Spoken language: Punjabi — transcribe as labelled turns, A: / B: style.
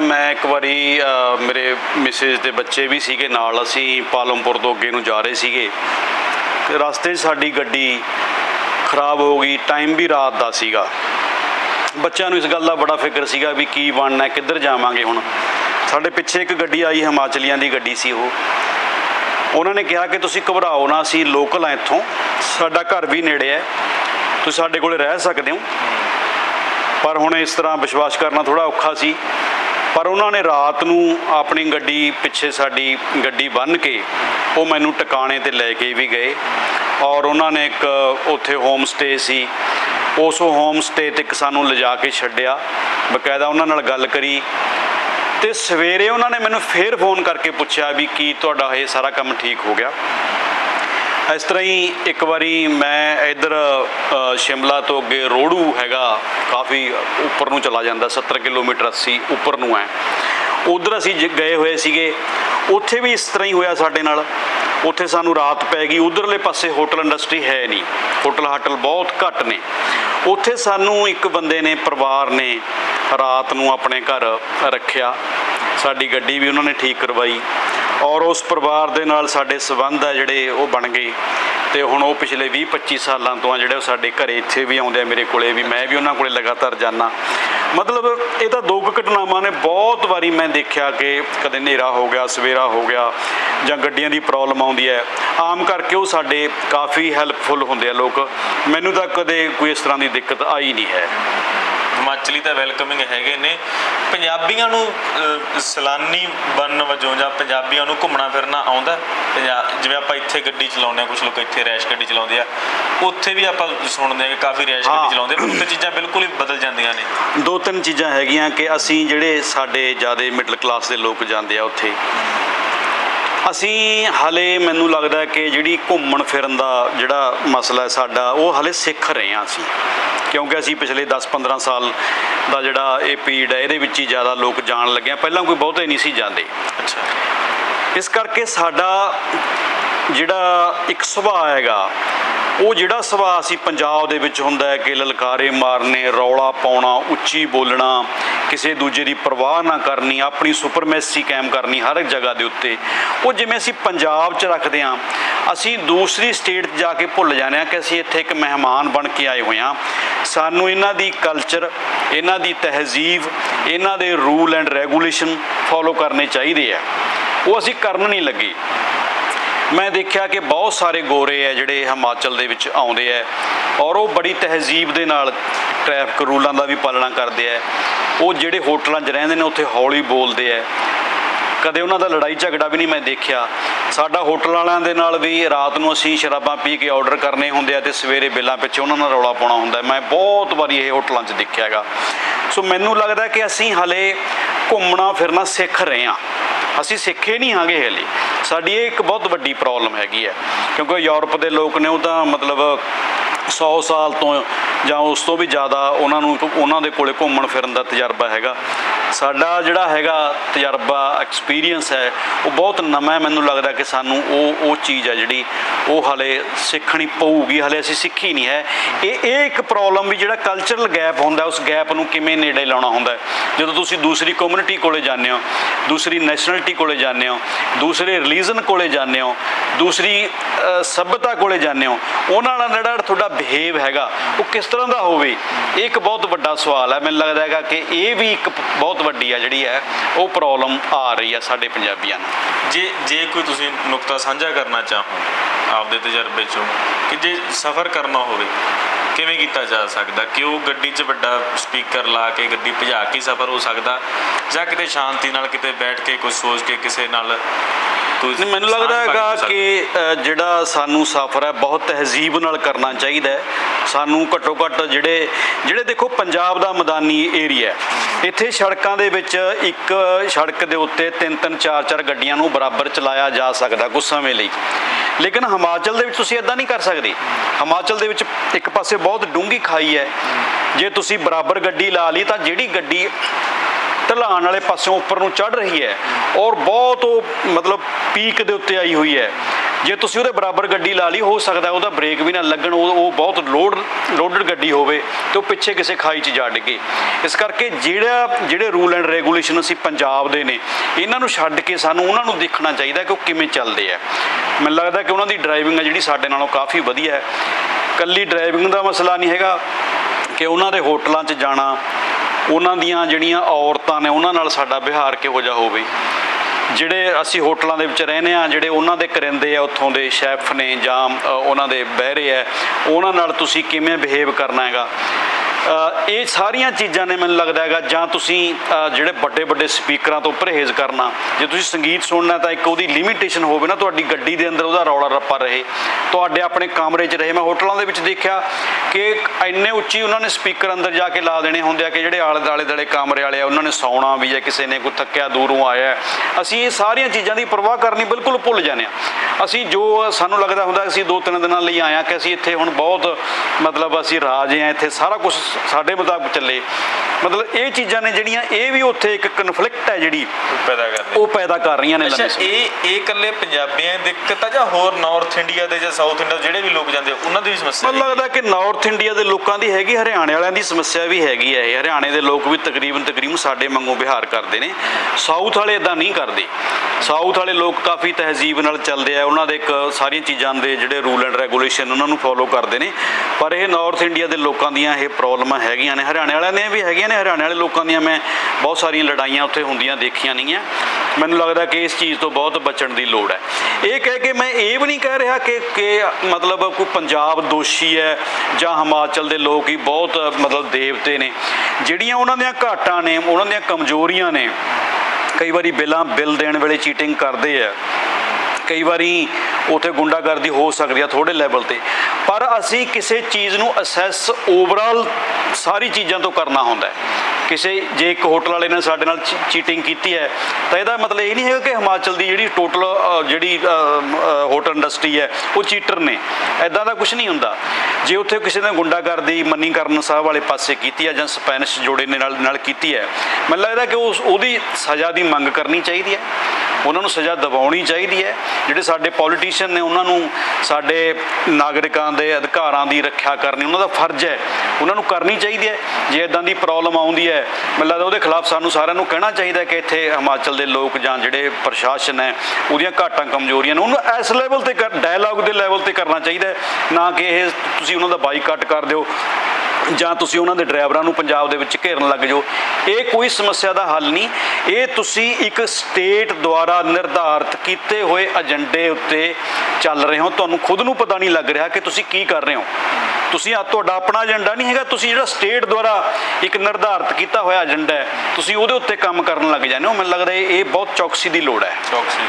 A: ਮੈਂ ਇੱਕ ਵਾਰੀ ਮੇਰੇ ਮਿਸਿਸ ਦੇ ਬੱਚੇ ਵੀ ਸੀਗੇ ਨਾਲ, ਅਸੀਂ ਪਾਲਮਪੁਰ ਤੋਂ ਅੱਗੇ ਨੂੰ ਜਾ ਰਹੇ ਸੀਗੇ। ਤੇ ਰਸਤੇ 'ਚ ਸਾਡੀ ਗੱਡੀ ਖਰਾਬ ਹੋ ਗਈ ਟਾਈਮ ਵੀ ਰਾਤ ਦਾ ਸੀਗਾ। ਬੱਚਿਆਂ ਨੂੰ ਇਸ ਗੱਲ ਦਾ ਬੜਾ ਫਿਕਰ ਸੀਗਾ ਵੀ ਕੀ ਬਣਨਾ, ਕਿੱਧਰ ਜਾਵਾਂਗੇ ਹੁਣ? ਸਾਡੇ ਪਿੱਛੇ ਇੱਕ ਗੱਡੀ ਆਈ, ਹਿਮਾਚਲੀਆਂ ਦੀ ਗੱਡੀ ਸੀ ਉਹ। ਉਹਨਾਂ ਨੇ ਕਿਹਾ ਕਿ ਤੁਸੀਂ ਘਬਰਾਓ ਨਾ, ਅਸੀਂ ਲੋਕਲ ਆ ਇੱਥੋਂ। ਸਾਡਾ ਘਰ ਵੀ ਨੇੜੇ ਹੈ। ਤੁਸੀਂ ਸਾਡੇ ਕੋਲੇ ਰਹਿ ਸਕਦੇ ਹੋ। ਪਰ ਹੁਣ ਇਸ ਤਰ੍ਹਾਂ ਵਿਸ਼ਵਾਸ ਕਰਨਾ ਥੋੜਾ ਔਖਾ ਸੀ। ਪਰ ਉਹਨਾਂ ਨੇ ਰਾਤ ਨੂੰ ਆਪਣੀ ਗੱਡੀ ਪਿੱਛੇ ਸਾਡੀ ਗੱਡੀ ਬੰਨ੍ਹ ਕੇ ਉਹ ਮੈਨੂੰ ਟਿਕਾਣੇ ਤੇ ਲੈ ਕੇ ਵੀ ਗਏ ਔਰ ਉਹਨਾਂ ਨੇ ਇੱਕ ਉੱਥੇ ਹੋਮ ਸਟੇ ਸੀ। ਉਸ ਹੋਮ ਸਟੇ ਤੇ ਇੱਕ ਸਾਨੂੰ ਲਿਜਾ ਕੇ ਛੱਡਿਆ। ਬਕਾਇਦਾ ਉਹਨਾਂ ਨਾਲ ਗੱਲ ਕਰੀ ਤੇ ਸਵੇਰੇ ਉਹਨਾਂ ਨੇ ਮੈਨੂੰ ਫੇਰ ਫੋਨ ਕਰਕੇ ਪੁੱਛਿਆ ਵੀ ਕੀ ਤੁਹਾਡਾ ਇਹ ਸਾਰਾ ਕੰਮ ਠੀਕ ਹੋ ਗਿਆ? ਇਸ ਤਰ੍ਹਾਂ ਹੀ ਇੱਕ ਵਾਰੀ ਮੈਂ ਇੱਧਰ ਸ਼ਿਮਲਾ ਤੋਂ ਅੱਗੇ ਰੋੜੂ ਹੈਗਾ, ਕਾਫੀ ਉੱਪਰ ਨੂੰ ਚਲਾ ਜਾਂਦਾ 70 ਕਿਲੋਮੀਟਰ 80 ਉੱਪਰ ਨੂੰ ਹੈ। ਉਧਰ ਅਸੀਂ ਜ- ਗਏ ਹੋਏ ਸੀਗੇ। ਉੱਥੇ ਵੀ ਇਸ ਤਰ੍ਹਾਂ ਹੀ ਹੋਇਆ ਸਾਡੇ ਨਾਲ। ਉੱਥੇ ਸਾਨੂੰ ਰਾਤ ਪੈ ਗਈ। ਉਧਰਲੇ ਪਾਸੇ ਹੋਟਲ ਇੰਡਸਟਰੀ ਹੈ ਨਹੀਂ। ਹੋਟਲ ਹਾਟਲ ਬਹੁਤ ਘੱਟ ਨੇ। ਉੱਥੇ ਸਾਨੂੰ ਇੱਕ ਬੰਦੇ ਨੇ, ਪਰਿਵਾਰ ਨੇ ਰਾਤ ਨੂੰ ਆਪਣੇ ਘਰ ਰੱਖਿਆ। ਸਾਡੀ ਗੱਡੀ ਵੀ ਉਹਨਾਂ ਨੇ ਠੀਕ ਕਰਵਾਈ। ਔਰ ਉਸ ਪਰਿਵਾਰ ਦੇ ਨਾਲ ਸਾਡੇ ਸਬੰਧ ਆ ਜਿਹੜੇ ਉਹ ਬਣ ਗਏ। ਤੇ ਹੁਣ ਉਹ ਪਿਛਲੇ 20 25 ਸਾਲਾਂ ਤੋਂ ਆ ਜਿਹੜੇ ਉਹ ਸਾਡੇ ਘਰੇ ਇੱਥੇ ਵੀ ਆਉਂਦੇ ਆ, ਮੇਰੇ ਕੋਲੇ ਵੀ, ਮੈਂ ਵੀ ਉਹਨਾਂ ਕੋਲੇ ਲਗਾਤਾਰ ਜਾਣਾ ਮਤਲਬ ਇਹ ਤਾਂ ਦੋ ਘਟਨਾਵਾਂ ਨੇ, ਬਹੁਤ ਵਾਰੀ ਮੈਂ ਦੇਖਿਆ ਕਿ ਕਦੇ ਹਨੇਰਾ ਹੋ ਗਿਆ, ਸਵੇਰਾ ਹੋ ਗਿਆ, ਜਾਂ ਗੱਡੀਆਂ ਦੀ ਪ੍ਰੋਬਲਮ ਆਉਂਦੀ ਹੈ। ਆਮ ਕਰਕੇ ਉਹ ਸਾਡੇ ਕਾਫੀ ਹੈਲਪਫੁਲ ਹੁੰਦੇ ਆ ਲੋਕ। ਮੈਨੂੰ ਤਾਂ ਕਦੇ ਕੋਈ ਇਸ ਤਰ੍ਹਾਂ ਦੀ ਦਿੱਕਤ ਆਈ ਨਹੀਂ ਹੈ।
B: ਹਿਮਾਚਲੀ ਤਾਂ ਵੈਲਕਮਿੰਗ ਹੈਗੇ ਨੇ। ਪੰਜਾਬੀਆਂ ਨੂੰ ਸੈਲਾਨੀ ਬਣਨ ਵਜੋਂ ਜਾਂ ਪੰਜਾਬੀਆਂ ਨੂੰ ਘੁੰਮਣਾ ਫਿਰਨਾ ਆਉਂਦਾ। ਜਿਵੇਂ ਆਪਾਂ ਇੱਥੇ ਗੱਡੀ ਚਲਾਉਂਦੇ ਆ ਕੁਝ ਲੋਕ ਇੱਥੇ ਰੈਸ਼ ਗੱਡੀ ਚਲਾਉਂਦੇ ਆ। ਉੱਥੇ ਵੀ ਆਪਾਂ ਸੁਣਦੇ ਆ ਕਿ ਕਾਫੀ ਰੈਸ਼। ਗੱਡੀ ਚਲਾਉਂਦੇ ਆ, ਪਰ ਉੱਥੇ ਚੀਜ਼ਾਂ ਬਿਲਕੁਲ ਹੀ ਬਦਲ ਜਾਂਦੀਆਂ ਨੇ।
A: ਦੋ ਤਿੰਨ ਚੀਜ਼ਾਂ ਹੈਗੀਆਂ ਕਿ ਅਸੀਂ ਜਿਹੜੇ ਸਾਡੇ ਜ਼ਿਆਦਾ ਮਿਡਲ ਕਲਾਸ ਦੇ ਲੋਕ ਜਾਂਦੇ ਆ ਉੱਥੇ। ਅਸੀਂ ਹਲੇ ਮੈਨੂੰ ਲੱਗਦਾ ਕਿ ਜਿਹੜੀ ਘੁੰਮਣ ਫਿਰਨ ਦਾ ਜਿਹੜਾ ਮਸਲਾ ਹੈ ਸਾਡਾ ਉਹ ਹਲੇ ਸਿੱਖ ਰਹੇ ਹਾਂ ਅਸੀਂ। ਕਿਉਂਕਿ ਅਸੀਂ ਪਿਛਲੇ 10-15 ਸਾਲ ਦਾ ਜਿਹੜਾ ਇਹ ਪੀਰੀਅਡ ਹੈ ਇਹਦੇ ਵਿੱਚ ਹੀ ਜ਼ਿਆਦਾ ਲੋਕ ਜਾਣ ਲੱਗੇ ਪਹਿਲਾਂ ਕੋਈ ਬਹੁਤੇ ਨਹੀਂ ਸੀ ਜਾਂਦੇ।
B: ਅੱਛਾ।
A: ਇਸ ਕਰਕੇ ਸਾਡਾ ਜਿਹੜਾ ਇੱਕ ਸੁਭਾਅ ਹੈਗਾ ਉਹ ਜਿਹੜਾ ਸੁਭਾਅ ਅਸੀਂ ਪੰਜਾਬ ਦੇ ਵਿੱਚ ਹੁੰਦਾ ਹੈ ਕਿ ਲਲਕਾਰੇ ਮਾਰਨੇ, ਰੌਲਾ ਪਾਉਣਾ, ਉੱਚੀ ਬੋਲਣਾ, ਕਿਸੇ ਦੂਜੇ ਦੀ ਪਰਵਾਹ ਨਾ ਕਰਨੀ, ਆਪਣੀ ਸੁਪਰਮੈਸੀ ਕਾਇਮ ਕਰਨੀ ਹਰ ਇੱਕ ਜਗ੍ਹਾ ਦੇ ਉੱਤੇ, ਉਹ ਜਿਵੇਂ ਅਸੀਂ ਪੰਜਾਬ 'ਚ ਰੱਖਦੇ ਹਾਂ, ਅਸੀਂ ਦੂਸਰੀ ਸਟੇਟ 'ਚ ਜਾ ਕੇ ਭੁੱਲ ਜਾਂਦੇ ਹਾਂ ਕਿ ਅਸੀਂ ਇੱਥੇ ਇੱਕ ਮਹਿਮਾਨ ਬਣ ਕੇ ਆਏ ਹੋਏ ਹਾਂ। ਸਾਨੂੰ ਇਹਨਾਂ ਦੀ ਕਲਚਰ ਇਹਨਾਂ ਦੀ ਤਹਿਜ਼ੀਬ, ਇਹਨਾਂ ਦੇ ਰੂਲ ਐਂਡ ਰੈਗੂਲੇਸ਼ਨ ਫੋਲੋ ਕਰਨੇ ਚਾਹੀਦੇ ਆ। ਉਹ ਅਸੀਂ ਕਰਨ ਨਹੀਂ ਲੱਗੇ। ਮੈਂ ਦੇਖਿਆ ਕਿ ਬਹੁਤ ਸਾਰੇ ਗੋਰੇ ਆ ਜਿਹੜੇ ਹਿਮਾਚਲ ਦੇ ਵਿੱਚ ਆਉਂਦੇ ਆ ਔਰ ਉਹ ਬੜੀ ਤਹਿਜ਼ੀਬ ਦੇ ਨਾਲ ਟ੍ਰੈਫਿਕ ਰੂਲਾਂ ਦਾ ਵੀ ਪਾਲਣਾ ਕਰਦੇ ਆ। ਉਹ ਜਿਹੜੇ ਹੋਟਲਾਂ 'ਚ ਰਹਿੰਦੇ ਨੇ, ਉੱਥੇ ਹੌਲੀ ਬੋਲਦੇ ਆ। ਕਦੇ ਉਹਨਾਂ ਦਾ ਲੜਾਈ ਝਗੜਾ ਵੀ ਨਹੀਂ ਮੈਂ ਦੇਖਿਆ। ਸਾਡਾ ਹੋਟਲ ਵਾਲਿਆਂ ਦੇ ਨਾਲ ਵੀ ਰਾਤ ਨੂੰ ਅਸੀਂ ਸ਼ਰਾਬਾਂ ਪੀ ਕੇ ਆਰਡਰ ਕਰਨੇ ਹੁੰਦੇ ਆ ਤੇ ਸਵੇਰੇ ਬਿੱਲਾਂ ਪਿੱਛੇ ਉਹਨਾਂ ਨਾਲ ਰੌਲਾ ਪਾਉਣਾ ਹੁੰਦਾ ਮੈਂ ਬਹੁਤ ਵਾਰੀ ਇਹ ਹੋਟਲਾਂ 'ਚ ਦੇਖਿਆ ਹੈਗਾ। ਸੋ ਮੈਨੂੰ ਲੱਗਦਾ ਕਿ ਅਸੀਂ ਹਲੇ ਘੁੰਮਣਾ ਫਿਰਨਾ ਸਿੱਖ ਰਹੇ ਹਾਂ। ਅਸੀਂ ਸਿੱਖੇ ਨਹੀਂ ਹਾਂਗੇ ਹਲੇ। ਸਾਡੀ ਇਹ ਇੱਕ ਬਹੁਤ ਵੱਡੀ ਪ੍ਰੋਬਲਮ ਹੈਗੀ ਹੈ। ਕਿਉਂਕਿ ਯੂਰਪ ਦੇ ਲੋਕ ਨੇ ਉਹ ਤਾਂ ਮਤਲਬ 100 ਸਾਲ ਤੋਂ ਜਾਂ ਉਸ ਤੋਂ ਵੀ ਜ਼ਿਆਦਾ ਉਹਨਾਂ ਨੂੰ, ਉਹਨਾਂ ਦੇ ਕੋਲੇ ਘੁੰਮਣ ਫਿਰਨ ਦਾ ਤਜਰਬਾ ਹੈਗਾ। ਸਾਡਾ ਜਿਹੜਾ ਹੈਗਾ ਤਜਰਬਾ ਐਕਸਪੀਰੀਅੰਸ ਹੈ ਉਹ ਬਹੁਤ ਨਵਾਂ ਹੈ। ਮੈਨੂੰ ਲੱਗਦਾ ਕਿ ਸਾਨੂੰ ਉਹ ਉਹ ਚੀਜ਼ ਹੈ ਜਿਹੜੀ ਉਹ ਹਲੇ ਸਿੱਖਣੀ ਪਊਗੀ ਹਲੇ ਅਸੀਂ ਸਿੱਖੀ ਨਹੀਂ ਹੈ। ਇਹ ਇਹ ਇੱਕ ਪ੍ਰੋਬਲਮ ਵੀ ਜਿਹੜਾ ਕਲਚਰਲ ਗੈਪ ਹੁੰਦਾ ਉਸ ਗੈਪ ਨੂੰ ਕਿਵੇਂ ਨੇੜੇ ਲਾਉਣਾ ਹੁੰਦਾ ਜਦੋਂ ਤੁਸੀਂ ਦੂਸਰੀ ਕਮਿਊਨਿਟੀ ਕੋਲੇ ਜਾਂਦੇ ਹੋ ਦੂਸਰੀ ਨੈਸ਼ਨੈਲਿਟੀ ਕੋਲੇ ਜਾਂਦੇ ਹੋ ਦੂਸਰੇ ਰਿਲੀਜਨ ਕੋਲੇ ਜਾਂਦੇ ਹੋ ਦੂਸਰੀ ਅ, ਸਭਿਅਤਾ ਕੋਲੇ ਜਾਂਦੇ ਹੋ ਉਹਨਾਂ ਨਾਲ ਜਿਹੜਾ ਤੁਹਾਡਾ ਬਿਹੇਵ ਹੈਗਾ ਉਹ ਕਿਸ ਤਰ੍ਹਾਂ ਦਾ ਹੋਵੇ ਇਹ ਇੱਕ ਬਹੁਤ ਵੱਡਾ ਸਵਾਲ ਹੈ। ਮੈਨੂੰ ਲੱਗਦਾ ਹੈਗਾ ਕਿ ਇਹ ਵੀ ਇੱਕ ਬਹੁਤ ਵੱਡੀ ਆ ਜਿਹੜੀ ਹੈ ਉਹ ਪ੍ਰੋਬਲਮ ਆ ਰਹੀ ਹੈ ਸਾਡੇ ਪੰਜਾਬੀਆਂ ਨੂੰ।
B: ਜੇ ਜੇ ਕੋਈ ਤੁਸੀਂ ਨੁਕਤਾ ਸਾਂਝਾ ਕਰਨਾ ਚਾਹੋ ਆਪਦੇ ਤਜਰਬੇ ਚੋਂ ਕਿ ਜੇ ਸਫ਼ਰ ਕਰਨਾ ਹੋਵੇ ਕਿਵੇਂ ਕੀਤਾ ਜਾ ਸਕਦਾ? ਕਿ ਉਹ ਗੱਡੀ 'ਚ ਵੱਡਾ ਸਪੀਕਰ ਲਾ ਕੇ ਗੱਡੀ ਭਜਾ ਕੇ ਸਫ਼ਰ ਹੋ ਸਕਦਾ? ਜਾਂ ਕਿਤੇ ਸ਼ਾਂਤੀ ਨਾਲ ਕਿਤੇ ਬੈਠ ਕੇ ਕੁਝ ਸੋਚ ਕੇ ਕਿਸੇ ਨਾਲ
A: ਨਹੀਂ ਮੈਨੂੰ ਲੱਗਦਾ ਹੈਗਾ। ਕਿ ਜਿਹੜਾ ਸਾਨੂੰ ਸਫ਼ਰ ਹੈ ਬਹੁਤ ਤਹਿਜ਼ੀਬ ਨਾਲ ਕਰਨਾ ਚਾਹੀਦਾ ਹੈ। ਸਾਨੂੰ ਘੱਟੋ ਘੱਟ ਜਿਹੜੇ ਜਿਹੜੇ ਦੇਖੋ ਪੰਜਾਬ ਦਾ ਮੈਦਾਨੀ ਏਰੀਆ ਇੱਥੇ ਸੜਕਾਂ ਦੇ ਵਿੱਚ ਇੱਕ ਸੜਕ ਦੇ ਉੱਤੇ ਤਿੰਨ ਤਿੰਨ ਚਾਰ ਚਾਰ ਗੱਡੀਆਂ ਨੂੰ ਬਰਾਬਰ ਚਲਾਇਆ ਜਾ ਸਕਦਾ ਕੁਝ ਸਮੇਂ ਲਈ। ਲੇਕਿਨ ਹਿਮਾਚਲ ਦੇ ਵਿੱਚ ਤੁਸੀਂ ਇਦਾਂ ਨਹੀਂ ਕਰ ਸਕਦੇ। ਹਿਮਾਚਲ ਦੇ ਵਿੱਚ ਇੱਕ ਪਾਸੇ ਬਹੁਤ ਡੂੰਘੀ ਖਾਈ ਹੈ। ਜੇ ਤੁਸੀਂ ਬਰਾਬਰ ਗੱਡੀ ਲਾ ਲਈ ਤਾਂ ਜਿਹੜੀ ਗੱਡੀ ਢਲਾਣ ਵਾਲੇ ਪਾਸਿਓਂ ਉੱਪਰ ਨੂੰ ਚੜ ਰਹੀ ਹੈ ਔਰ ਬਹੁਤ ਉਹ ਮਤਲਬ ਪੀਕ ਦੇ ਉੱਤੇ ਆਈ ਹੋਈ ਹੈ। ਜੇ ਤੁਸੀਂ ਉਹਦੇ ਬਰਾਬਰ ਗੱਡੀ ਲਾ ਲਈ, ਹੋ ਸਕਦਾ ਉਹਦਾ ਬ੍ਰੇਕ ਵੀ ਨਾ ਲੱਗਣ, ਉਹ ਉਹ ਬਹੁਤ ਲੋਡ ਲੋਡਡ ਗੱਡੀ ਹੋਵੇ ਤੇ ਉਹ ਪਿੱਛੇ ਕਿਸੇ ਖਾਈ 'ਚ ਜਾ ਡਿੱਗੇ। ਇਸ ਕਰਕੇ ਜਿਹੜਾ ਜਿਹੜੇ ਰੂਲ ਐਂਡ ਰੈਗੂਲੇਸ਼ਨ ਅਸੀਂ ਪੰਜਾਬ ਦੇ ਨੇ, ਇਹਨਾਂ ਨੂੰ ਛੱਡ ਕੇ ਸਾਨੂੰ ਉਹਨਾਂ ਨੂੰ ਦੇਖਣਾ ਚਾਹੀਦਾ ਕਿ ਉਹ ਕਿਵੇਂ ਚੱਲਦੇ ਆ। ਮੈਨੂੰ ਲੱਗਦਾ ਕਿ ਉਹਨਾਂ ਦੀ ਡਰਾਈਵਿੰਗ ਹੈ ਜਿਹੜੀ ਸਾਡੇ ਨਾਲੋਂ ਕਾਫੀ ਵਧੀਆ ਹੈ। ਕੱਲੀ ਡਰਾਈਵਿੰਗ ਦਾ ਮਸਲਾ ਨਹੀਂ ਹੈਗਾ ਕਿ ਉਹਨਾਂ ਦੇ ਹੋਟਲਾਂ 'ਚ ਜਾਣਾ, ਉਹਨਾਂ ਦੀਆਂ ਜਿਹੜੀਆਂ ਔਰਤਾਂ ਨੇ, ਉਹਨਾਂ ਨਾਲ ਸਾਡਾ ਵਿਹਾਰ ਕਿਹੋ ਜਿਹਾ ਹੋਵੇ। ਜਿਹੜੇ ਅਸੀਂ ਹੋਟਲਾਂ ਦੇ ਵਿੱਚ ਰਹਿੰਦੇ ਆ ਜਿਹੜੇ ਉਹਨਾਂ ਦੇ ਕਰਿੰਦੇ ਆ, ਉੱਥੋਂ ਦੇ ਸ਼ੈਫ ਨੇ ਜਾਂ ਉਹਨਾਂ ਦੇ ਬਹਿਰੇ ਆ, ਉਹਨਾਂ ਨਾਲ ਤੁਸੀਂ ਕਿਵੇਂ ਬਿਹੇਵ ਕਰਨਾ ਹੈਗਾ? ਇਹ ਸਾਰੀਆਂ ਚੀਜ਼ਾਂ ਨੇ ਮੈਨੂੰ ਲੱਗਦਾ ਹੈਗਾ, ਜਾਂ ਤੁਸੀਂ ਜਿਹੜੇ ਵੱਡੇ ਵੱਡੇ ਸਪੀਕਰਾਂ ਤੋਂ ਪਰਹੇਜ਼ ਕਰਨਾ, ਜੇ ਤੁਸੀਂ ਸੰਗੀਤ ਸੁਣਨਾ ਤਾਂ ਇੱਕ ਉਹਦੀ ਲਿਮਿਟੇਸ਼ਨ ਹੋਵੇ ਨਾ, ਤੁਹਾਡੀ ਗੱਡੀ ਦੇ ਅੰਦਰ ਉਹਦਾ ਰੌਲਾ ਰੱਪਾ ਰਹੇ। ਤੁਹਾਡੇ ਆਪਣੇ ਕਮਰੇ 'ਚ ਰਹੇ। ਮੈਂ ਹੋਟਲਾਂ ਦੇ ਵਿੱਚ ਦੇਖਿਆ ਕਿ ਇੰਨੇ ਉੱਚੀ ਉਹਨਾਂ ਨੇ ਸਪੀਕਰ ਅੰਦਰ ਜਾ ਕੇ ਲਾ ਦੇਣੇ ਹੁੰਦੇ ਆ ਕਿ ਜਿਹੜੇ ਆਲੇ ਦਾਲੇ ਦਾਲੇ ਕਮਰੇ ਵਾਲੇ ਆ, ਉਹਨਾਂ ਨੇ ਸੌਣਾ ਵੀ ਹੈ, ਕਿਸੇ ਨੇ ਕੋਈ ਥੱਕਿਆ ਦੂਰੋਂ ਆਇਆ ਅਸੀਂ ਇਹ ਸਾਰੀਆਂ ਚੀਜ਼ਾਂ ਦੀ ਪਰਵਾਹ ਕਰਨੀ ਬਿਲਕੁਲ ਭੁੱਲ ਜਾਂਦੇ ਆ ਅਸੀਂ ਜੋ ਸਾਨੂੰ ਲੱਗਦਾ ਹੁੰਦਾ ਅਸੀਂ ਦੋ ਤਿੰਨ ਦਿਨਾਂ ਲਈ ਆਏ ਆ ਕਿ ਅਸੀਂ ਇੱਥੇ ਹੁਣ ਬਹੁਤ, ਮਤਲਬ ਅਸੀਂ ਰਾਜ ਆ ਇੱਥੇ ਸਾਰਾ ਕੁਝ ਸਾਡੇ ਮੁਤਾਬਕ ਚੱਲੇ। ਮਤਲਬ ਇਹ ਚੀਜ਼ਾਂ ਨੇ ਜਿਹੜੀਆਂ, ਇਹ ਵੀ ਉੱਥੇ ਇੱਕ ਕਨਫਲਿਕਟ ਹੈ ਜਿਹੜੀ।
B: ਪੈਦਾ ਕਰ
A: ਉਹ ਪੈਦਾ ਕਰ ਰਹੀਆਂ ਨੇ ਲੰਮੇ ਸਮੇਂ
B: ਇਹ ਇਹ ਇਕੱਲੇ ਪੰਜਾਬੀਆਂ ਦੀ ਦਿੱਕਤ ਆ ਜਾਂ ਹੋਰ ਨਾਰਥ ਇੰਡੀਆ ਦੇ ਜਾਂ ਸਾਊਥ ਇੰਡੀਆ ਜਿਹੜੇ ਵੀ ਲੋਕ ਜਾਂਦੇ ਆ, ਉਹਨਾਂ ਦੀ ਵੀ ਸਮੱਸਿਆ
A: ਮੈਨੂੰ? ਲੱਗਦਾ ਕਿ ਨਾਰਥ ਇੰਡੀਆ ਦੇ ਲੋਕਾਂ ਦੀ ਹੈਗੀ ਹਰਿਆਣੇ ਵਾਲਿਆਂ ਦੀ ਸਮੱਸਿਆ ਵੀ ਹੈਗੀ ਹੈ ਹਰਿਆਣੇ ਦੇ ਲੋਕ ਵੀ ਤਕਰੀਬਨ ਤਕਰੀਬਨ ਸਾਡੇ ਵਾਂਗੂ ਵਿਹਾਰ ਕਰਦੇ ਨੇ। ਸਾਊਥ ਵਾਲੇ ਇਦਾਂ ਨਹੀਂ ਕਰਦੇ। ਸਾਊਥ ਵਾਲੇ ਲੋਕ ਕਾਫੀ ਤਹਿਜ਼ੀਬ ਨਾਲ ਚੱਲਦੇ ਆ। ਉਹਨਾਂ ਦੇ ਇੱਕ ਸਾਰੀਆਂ ਚੀਜ਼ਾਂ ਦੇ ਜਿਹੜੇ ਰੂਲ ਐਂਡ ਰੈਗੂਲੇਸ਼ਨ ਉਹਨਾਂ ਨੂੰ ਫੋਲੋ ਕਰਦੇ ਨੇ। ਪਰ ਇਹ ਨਾਰਥ ਇੰਡੀਆ ਦੇ ਲੋਕਾਂ ਦੀਆਂ ਇਹ ਪ੍ਰੋਬਲਮਾਂ ਹੈਗੀਆਂ ਨੇ। ਹਰਿਆਣੇ ਵਾਲਿਆਂ ਦੀਆਂ ਵੀ ਹੈਗੀਆਂ ਨੇ। ਹਰਿਆਣੇ ਵਾਲੇ ਲੋਕਾਂ ਦੀਆਂ ਮੈਂ ਬਹੁਤ ਸਾਰੀਆਂ ਲੜਾਈਆਂ ਉੱਥੇ ਹੁੰਦੀਆਂ ਦੇਖੀਆਂ ਨਹੀਂਆਂ ਮੈਨੂੰ ਲੱਗਦਾ ਕਿ ਇਸ ਚੀਜ਼ ਤੋਂ ਬਹੁਤ ਬਚਣ ਦੀ ਲੋੜ ਹੈ। ਇਹ ਕਹਿ ਕੇ ਮੈਂ ਇਹ ਵੀ ਨਹੀਂ ਕਹਿ ਰਿਹਾ ਕਿ ਕਿ ਮਤਲਬ ਕੋਈ ਪੰਜਾਬ ਦੋਸ਼ੀ ਹੈ ਜਾਂ ਹਿਮਾਚਲ ਦੇ ਲੋਕ ਹੀ ਬਹੁਤ ਮਤਲਬ ਦੇਵਤੇ ਨੇ। ਜਿਹੜੀਆਂ ਉਹਨਾਂ ਦੀਆਂ ਘਾਟਾਂ ਨੇ, ਉਹਨਾਂ ਦੀਆਂ ਕਮਜ਼ੋਰੀਆਂ ਨੇ, ਕਈ ਵਾਰੀ ਬਿੱਲਾਂ, ਬਿੱਲ ਦੇਣ ਵੇਲੇ ਚੀਟਿੰਗ ਕਰਦੇ ਆ। ਕਈ ਵਾਰੀ ਉਥੇ ਗੁੰਡਾਗਰਦੀ ਹੋ ਸਕਦੀ ਆ ਥੋੜੇ ਲੈਵਲ ਤੇ। ਪਰ ਅਸੀਂ ਕਿਸੇ ਚੀਜ਼ ਨੂੰ ਅਸੈਸ ਓਵਰਆਲ ਸਾਰੀ ਚੀਜ਼ਾਂ ਤੋਂ ਕਰਨਾ ਹੁੰਦਾ ਹੈ। ਕਿਸੇ ਜੇ ਇੱਕ ਹੋਟਲ ਵਾਲੇ ਨੇ ਸਾਡੇ ਨਾਲ ਚੀਟਿੰਗ ਕੀਤੀ ਹੈ, ਤਾਂ ਇਹਦਾ ਮਤਲਬ ਇਹ ਨਹੀਂ ਹੈਗਾ ਕਿ ਹਿਮਾਚਲ ਦੀ ਜਿਹੜੀ ਟੋਟਲ ਜਿਹੜੀ ਹੋਟਲ ਇੰਡਸਟਰੀ ਹੈ, ਉਹ ਚੀਟਰ ਨੇ। ਐਦਾਂ ਦਾ ਕੁਝ ਨਹੀਂ ਹੁੰਦਾ। ਜੇ ਉੱਥੇ ਕਿਸੇ ਨੇ ਗੁੰਡਾਗਰਦੀ, ਮੰਨੀਕਰਨ ਸਾਹਿਬ ਵਾਲੇ ਪਾਸੇ ਕੀਤੀ ਹੈ ਜਾਂ ਸਪੈਨਿਸ਼ ਜੋੜੇ ਨੇ ਨਾਲ ਨਾਲ ਕੀਤੀ ਹੈ, ਮੈਨੂੰ ਲੱਗਦਾ ਕਿ ਉਸ ਉਹਦੀ ਸਜ਼ਾ ਦੀ ਮੰਗ ਕਰਨੀ ਚਾਹੀਦੀ ਹੈ। ਉਹਨਾਂ ਨੂੰ ਸਜ਼ਾ ਦਿਵਾਉਣੀ ਚਾਹੀਦੀ ਹੈ। ਜਿਹੜੇ ਸਾਡੇ ਪੋਲੀਟੀਸ਼ੀਅਨ ਨੇ, ਉਹਨਾਂ ਨੂੰ ਸਾਡੇ ਨਾਗਰਿਕਾਂ ਦੇ ਅਧਿਕਾਰਾਂ ਦੀ ਰੱਖਿਆ ਕਰਨੀ, ਉਹਨਾਂ ਦਾ ਫਰਜ਼ ਹੈ। ਉਹਨਾਂ ਨੂੰ ਕਰਨੀ ਚਾਹੀਦੀ ਹੈ। ਜੇ ਇਦਾਂ ਦੀ ਪ੍ਰੋਬਲਮ ਆਉਂਦੀ ਹੈ, ਮੈਨੂੰ ਲੱਗਦਾ ਉਹਦੇ ਖਿਲਾਫ ਸਾਨੂੰ ਸਾਰਿਆਂ ਨੂੰ ਕਹਿਣਾ ਚਾਹੀਦਾ ਕਿ ਇੱਥੇ ਹਿਮਾਚਲ ਦੇ ਲੋਕ ਜਾਂ ਜਿਹੜੇ ਪ੍ਰਸ਼ਾਸਨ ਹੈ, ਉਹਦੀਆਂ ਘਾਟਾਂ ਕਮਜ਼ੋਰੀਆਂ ਨੇ, ਉਹਨੂੰ ਇਸ ਲੈਵਲ ਤੇ ਡਾਇਲੌਗ ਦੇ ਲੈਵਲ ਤੇ ਕਰਨਾ ਚਾਹੀਦਾ ਨਾ ਕਿ ਇਹ ਤੁਸੀਂ ਉਹਨਾਂ ਦਾ ਬਾਈਕਾਟ ਕਰ ਦਿਓ। ਜਾਂ ਤੁਸੀਂ ਉਹਨਾਂ ਦੇ ਡਰਾਈਵਰਾਂ ਨੂੰ ਪੰਜਾਬ ਦੇ ਵਿੱਚ ਘੇਰਨ ਲੱਗ ਜਾਓ, ਇਹ ਕੋਈ ਸਮੱਸਿਆ ਦਾ ਹੱਲ ਨਹੀਂ। ਇਹ ਤੁਸੀਂ ਇੱਕ ਸਟੇਟ ਦੁਆਰਾ ਨਿਰਧਾਰਤ ਕੀਤੇ ਹੋਏ ਏਜੰਡੇ ਉੱਤੇ ਚੱਲ ਰਹੇ ਹੋ। ਤੁਹਾਨੂੰ ਖੁਦ ਨੂੰ ਪਤਾ ਨਹੀਂ ਲੱਗ ਰਿਹਾ ਕਿ ਤੁਸੀਂ ਕੀ ਕਰ ਰਹੇ ਹੋ। ਤੁਸੀਂ ਆ ਤੁਹਾਡਾ ਆਪਣਾ ਏਜੰਡਾ ਨਹੀਂ ਹੈਗਾ, ਤੁਸੀਂ ਜਿਹੜਾ ਸਟੇਟ ਦੁਆਰਾ ਇੱਕ ਨਿਰਧਾਰਤ ਕੀਤਾ ਹੋਇਆ ਏਜੰਡਾ ਹੈ, ਤੁਸੀਂ ਉਹਦੇ ਉੱਤੇ ਕੰਮ ਕਰਨ ਲੱਗ ਜਾਂਦੇ ਹੋ। ਮੈਨੂੰ ਲੱਗਦਾ ਇਹ ਬਹੁਤ ਚੌਕਸੀ ਦੀ ਲੋੜ ਹੈ।
B: ਚੌਕਸੀ।